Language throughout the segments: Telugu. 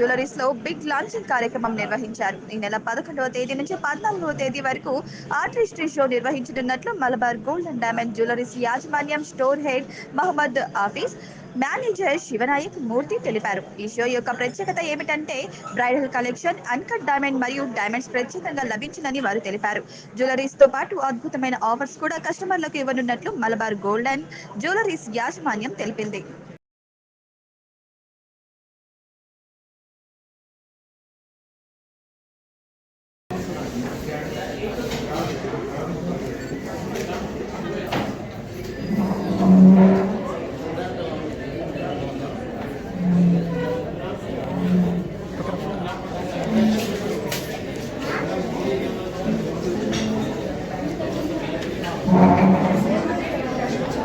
జ్యువెలరీస్లో బిగ్ లాంచింగ్ కార్యక్రమం నిర్వహించారు. ఈ నెల పదకొండవ తేదీ నుంచి పద్నాలుగవ తేదీ వరకు ఆర్టిస్ట్రీ షో నిర్వహించనున్నట్లు Malabar gold and diamond jewelleries యాజమాన్యం store head Mohammed office manager Shivanayak Murthy తెలిపారు. ఈ షో యొక్క ప్రత్యేకత ఏమిటంటే బ్రైడల్ కలెక్షన్ అన్కట్ డైమండ్ మరియు డైమండ్స్ ప్రత్యేకంగా లభించిందని వారు తెలిపారు. జ్యువెలరీస్తో పాటు అద్భుతమైన ఆఫర్స్ కూడా కస్టమర్లకు ఇవ్వనున్నట్లు మలబార్ గోల్డ్ అండ్ జ్యువెలరీస్ యాజమాన్యం తెలిపింది.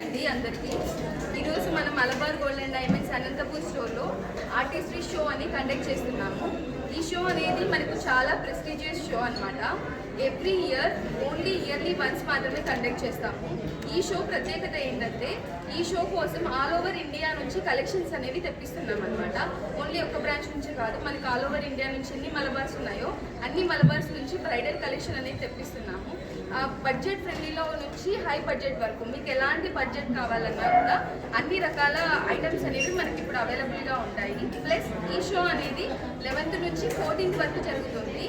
అండి అందరికీ ఈరోజు మనం Malabar gold and diamonds Anantapur స్టోర్లో ఆర్టిస్ట్రీ షో అని కండక్ట్ చేస్తున్నాము. ఈ షో అనేది మనకు చాలా ప్రెస్టీజియస్ షో అన్నమాట. Every year only yearly once మాత్రమే కండక్ట్ చేస్తాము. ఈ షో ప్రత్యేకత ఏంటంటే ఈ షో కోసం ఆల్ ఓవర్ ఇండియా నుంచి కలెక్షన్స్ అనేవి తెప్పిస్తున్నాం అనమాట ఓన్లీ ఒక బ్రాంచ్ నుంచి కాదు మనకు ఆల్ ఓవర్ ఇండియా నుంచి ఎన్ని మలబార్స్ ఉన్నాయో అన్ని మలబార్స్ నుంచి బ్రైడల్ కలెక్షన్ అనేది తెప్పిస్తున్నాము. బడ్జెట్ ఫ్రెండ్లీలో నుంచి హై బడ్జెట్ వరకు మీకు ఎలాంటి బడ్జెట్ కావాలన్నా కూడా అన్ని రకాల ఐటమ్స్ అనేవి మనకి ఇప్పుడు అవైలబుల్గా ఉంటాయి. ప్లస్ ఈ షో అనేది లెవెన్త్ నుంచి ఫోర్టీన్త్ వరకు జరుగుతుంది.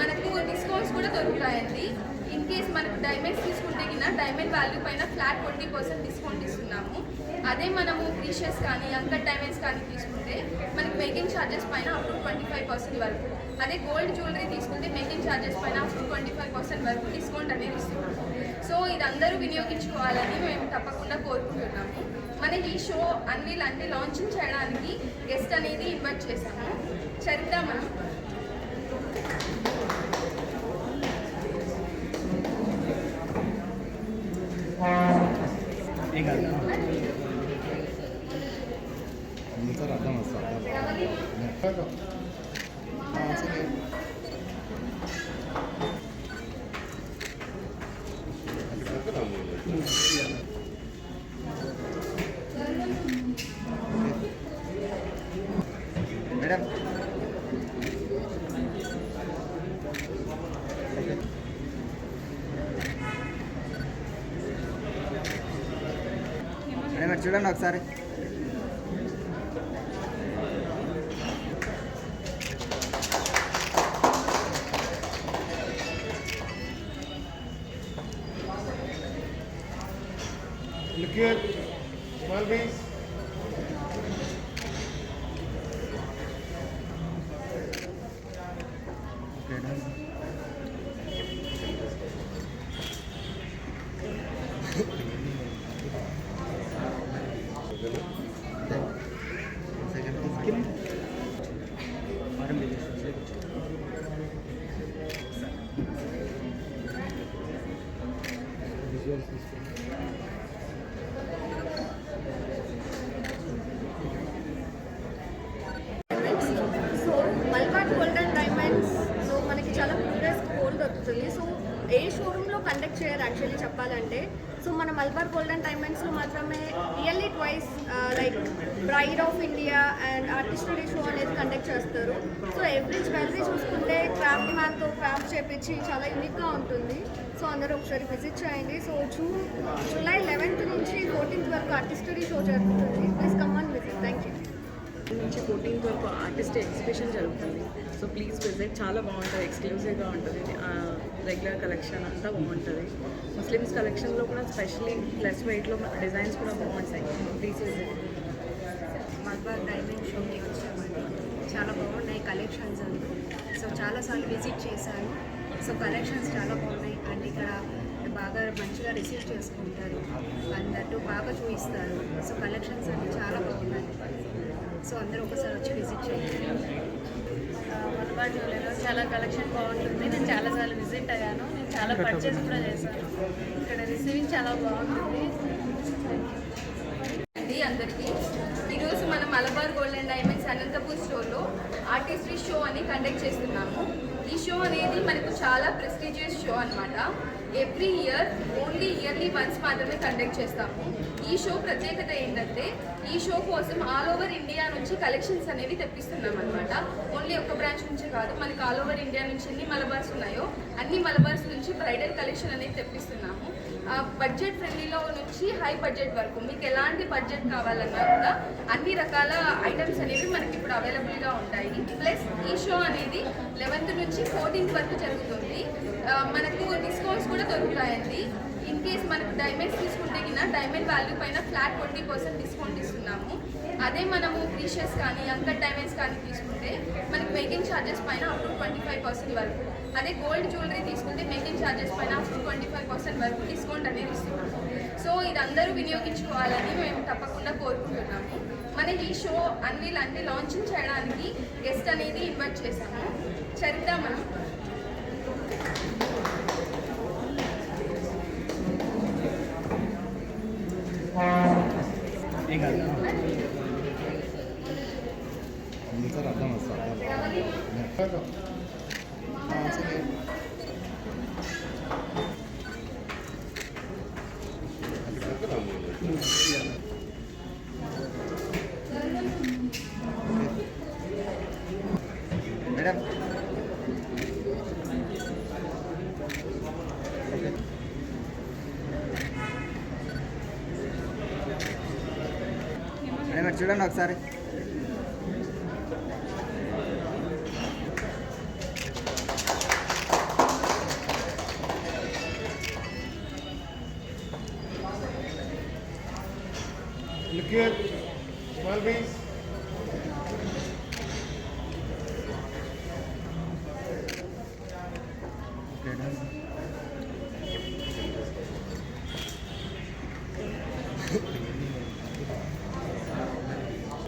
మనకు డిస్కౌంట్స్ కూడా దొరుకుతాయండి. ఇన్ కేస్ మనకు డైమండ్స్ తీసుకుంటే కింద డైమండ్ వాల్యూ పైన ఫ్లాట్ ట్వంటీ పర్సెంట్ డిస్కౌంట్ ఇస్తున్నాము. అదే మనము ప్రీషియస్ కానీ అంకర్ డైమండ్స్ కానీ తీసుకుంటే మనకి మేకింగ్ ఛార్జెస్ పైన up to twenty five percent వరకు అదే గోల్డ్ జ్యువెలరీ తీసుకుంటే మేకింగ్ ఛార్జెస్ పైన ట్వంటీ ఫైవ్ పర్సెంట్ వరకు డిస్కౌంట్ అనేది ఇస్తున్నాము సో ఇది అందరూ వినియోగించుకోవాలని మేము తప్పకుండా కోరుకుంటున్నాము. మన ఈ షో అన్ని అంటే లాంచింగ్ చేయడానికి గెస్ట్ అనేది ఇన్వైట్ చేశాము. చరిత్ర మనం. అర్థం వస్తుంది మేడం మేడం ఇటు చూడండి ఒకసారి. Look here. Small beans. Thank you. ఏ షోరూంలో కండక్ట్ చేయరు యాక్చువల్లీ చెప్పాలంటే. సో మన మల్బార్ గోల్డ్ అండ్ డైమండ్స్లో మాత్రమే yearly twice like bride of India and artistry show అనేది కండక్ట్ చేస్తారు. సో ఎవ్రీ జ్యువెలరీ చూసుకుంటే క్రాఫ్ట్ మ్యాన్తో క్రాఫ్ట్ చేపించి చాలా యూనిక్గా ఉంటుంది. సో అందరూ ఒకసారి విజిట్ చేయండి. సో జూన్ జూలై లెవెన్త్ నుంచి ఫోర్టీన్త్ వరకు ఆర్టిస్టరీ షో జరుగుతుంది. Please come and visit thank you నుంచి ఫోర్టీన్త్ వరకు ఆర్టిస్ట్ ఎగ్జిబిషన్ జరుగుతుంది. సో ప్లీజ్ విజిట్ చాలా బాగుంటుంది. ఎక్స్క్లూజివ్గా ఉంటుంది. రెగ్యులర్ కలెక్షన్ అంతా బాగుంటుంది. ముస్లిమ్స్ కలెక్షన్లో కూడా స్పెషల్లీ ప్లస్ వెయిట్లో డిజైన్స్ కూడా బాగుంటాయి. ప్లీజ్ విజిట్ మల్బార్ డైమండ్ షోకి వచ్చామండి. చాలా బాగున్నాయి కలెక్షన్స్ అవి. సో చాలాసార్లు విజిట్ చేశాను. సో కలెక్షన్స్ చాలా బాగున్నాయి. అండ్ ఇక్కడ బాగా మంచిగా రిసీవ్ చేసుకుంటారు. అందరూ బాగా చూపిస్తారు. సో కలెక్షన్స్ అన్నీ చాలా బాగున్నాయి. సో అందరూ ఒకసారి వచ్చి విజిట్ చేయండి. మలబార్ జ్యువెలరీలో చాలా కలెక్షన్ బాగుంటుంది. నేను చాలాసార్లు విజిట్ అయ్యాను. నేను చాలా పర్చేస్ కూడా చేశాను. ఇక్కడ రిసీవింగ్ చాలా బాగుంటుంది. అండి అందరికీ. ఈరోజు మనం Malabar gold and diamonds Anantapur స్టోర్లో ఆర్టిస్ట్రీ షో అని కండక్ట్ చేస్తున్నాము. ఈ షో అనేది మనకు చాలా ప్రెస్టీజియస్ షో అన్నమాట. Every year only yearly once మాత్రమే కండక్ట్ చేస్తాము. ఈ షో ప్రత్యేకత ఏంటంటే ఈ షో కోసం ఆల్ ఓవర్ ఇండియా నుంచి కలెక్షన్స్ అనేవి తెప్పిస్తున్నాం అనమాట ఓన్లీ ఒక బ్రాంచ్ నుంచి కాదు మనకి ఆల్ ఓవర్ ఇండియా నుంచి ఎన్ని మలబార్స్ ఉన్నాయో అన్ని మలబార్స్ నుంచి బ్రైడల్ కలెక్షన్ అనేది తెప్పిస్తున్నాము. బడ్జెట్ ఫ్రెండ్లీలో నుంచి హై బడ్జెట్ వరకు మీకు ఎలాంటి బడ్జెట్ కావాలన్నా కూడా అన్ని రకాల ఐటమ్స్ అనేవి మనకి ఇప్పుడు అవైలబుల్గా ఉంటాయి. ప్లస్ ఈ షో అనేది లెవెన్త్ నుంచి ఫోర్టీన్త్ వరకు జరుగుతుంది. మనకు డిస్కౌంట్స్ కూడా దొరుకుతాయండి. ఇన్ కేస్ మనకు డైమండ్స్ తీసుకుంటే కింద డైమండ్ వాల్యూ పైన ఫ్లాట్ ట్వంటీ పర్సెంట్ డిస్కౌంట్ ఇస్తున్నాము. అదే మనము ప్రీషియస్ కానీ అంకట్ డైమండ్స్ కానీ తీసుకుంటే మనకి మేకింగ్ ఛార్జెస్ పైన up to twenty five percent వరకు. అదే గోల్డ్ జ్యువెలరీ తీసుకుంటే మేకింగ్ ఛార్జెస్ పైన up to twenty five percent వరకు డిస్కౌంట్ అనేది ఇస్తున్నాము. సో ఇది అందరూ వినియోగించుకోవాలని మేము తప్పకుండా కోరుకుంటున్నాము. మన ఈ షో అన్ని అంటే లాంచింగ్ చేయడానికి గెస్ట్ అనేది ఇన్వైట్ చేశాము చరిత్ర మనం ఏం కాదు సార్ అర్థం వస్తుంది అర్థం మేడం మేడం ఇటు చూడండి ఒకసారి Look at Small beans.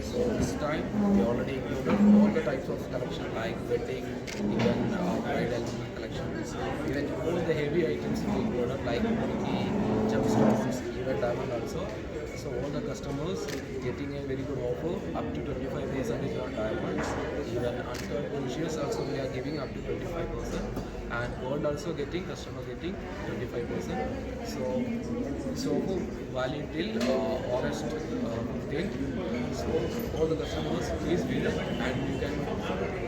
artist show on July 11th to 14th. So this time we already included all the types of collection like wedding, even uh, bridal collections, even all the heavy items we included like Murki, gemstones, even diamond also. So all the customers getting a very good offer up to 25 percent on diamonds. Even under precious also we are giving up to 25 percent. And gold also getting customer getting 25 percent. So so, valid till uh, August uh, So all the customers please visit and you can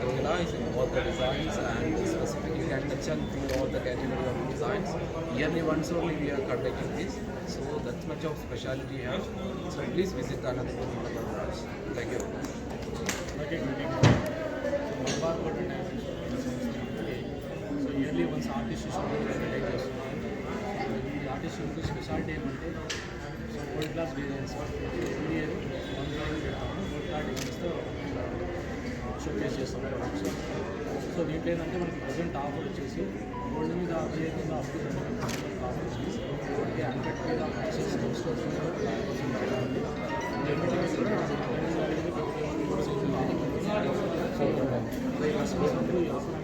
realize all the designs and specifically you can touch and feel all the category of designs. Yearly once only we are conducting this. So that's much of speciality here. So please visit the Anandapur. Thank you. Okay, good evening. So, uh, yearly once artist. is ఈ స్పెషాలిటీ ఏమంటే so world class designs every year one thousand పెడతాము. వరల్డ్ క్లాస్ డిజైన్స్తో షో చేస్తాం ప్రొడక్ట్స్ సో దీంట్లో ఏంటంటే మనకి ప్రజెంట్ ఆఫర్ వచ్చేసి గోల్డ్ మీద అప్డేట్ మీద అప్డేట్ ఆఫర్ వచ్చేసి అంటే హండ్రెడ్ మీద పర్చేస్ సో ఈ ఆఫర్